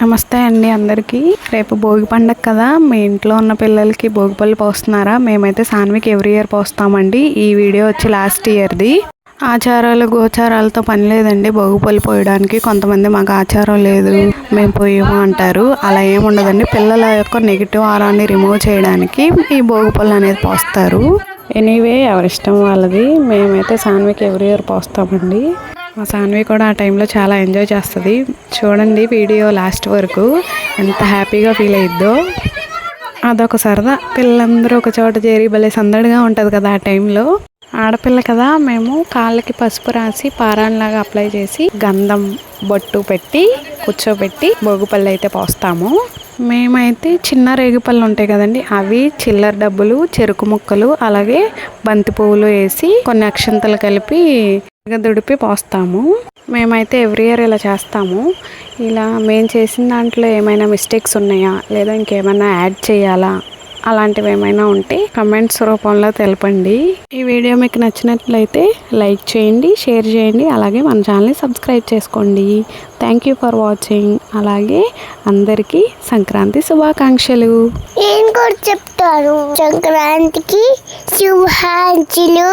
నమస్తే అండి అందరికీ. రేపు భోగి పండగ కదా మీ ఇంట్లో ఉన్న పిల్లలకి భోగి పళ్ళు పోస్తున్నారా? మేమైతే సాన్వికి ఎవ్రీ ఇయర్ పోస్తామండి. ఈ వీడియో వచ్చి లాస్ట్ ఇయర్ది. ఆచారాలు గోచారాలతో పని లేదండి. భోగి పళ్ళు పోయడానికి కొంతమంది మాకు ఆచారం లేదు మేము పోయేమో అంటారు. అలా ఏమి ఉండదండి. పిల్లల యొక్క నెగిటివ్ ఆరాన్ని రిమూవ్ చేయడానికి ఈ భోగి పళ్ళు అనేది పోస్తారు. ఎనీవే ఎవరిష్టం వాళ్ళది. మేమైతే సాన్వికి ఎవ్రీ ఇయర్ పోస్తామండి. మా సాన్వి కూడా ఆ టైంలో చాలా ఎంజాయ్ చేస్తుంది. చూడండి వీడియో లాస్ట్ వరకు ఎంత హ్యాపీగా ఫీల్ అయ్యిద్దో అదొక సరదా. పిల్లలందరూ ఒక చోట చేరి భలే సందడిగా ఉంటుంది కదా ఆ టైంలో. ఆడపిల్ల కదా మేము కాళ్ళకి పసుపు రాసి పారాన్లాగా అప్లై చేసి గంధం బొట్టు పెట్టి కూర్చోబెట్టి భోగిపళ్ళు అయితే పోస్తాము. మేమైతే చిన్న రేగుపళ్ళు ఉంటాయి కదండి అవి చిల్లర డబ్బులు చెరుకు ముక్కలు అలాగే బంతి పువ్వులు వేసి కొన్ని అక్షంతలు కలిపి దుడిపి పోస్తాము. మేమైతే ఎవ్రీ ఇయర్ ఇలా చేస్తాము. ఇలా మేము చేసిన దాంట్లో ఏమైనా మిస్టేక్స్ ఉన్నాయా? లేదా ఇంకేమైనా యాడ్ చేయాలా? అలాంటివి ఏమైనా ఉంటే కమెంట్స్ రూపంలో తెలపండి. ఈ వీడియో మీకు నచ్చినట్లయితే లైక్ చేయండి షేర్ చేయండి అలాగే మన ఛానల్ని సబ్స్క్రైబ్ చేసుకోండి. థ్యాంక్ యూ ఫర్ వాచింగ్ అలాగే అందరికీ సంక్రాంతి శుభాకాంక్షలు. ఏం కూడా చెప్తాను. సంక్రాంతికి శుభాంక్షలు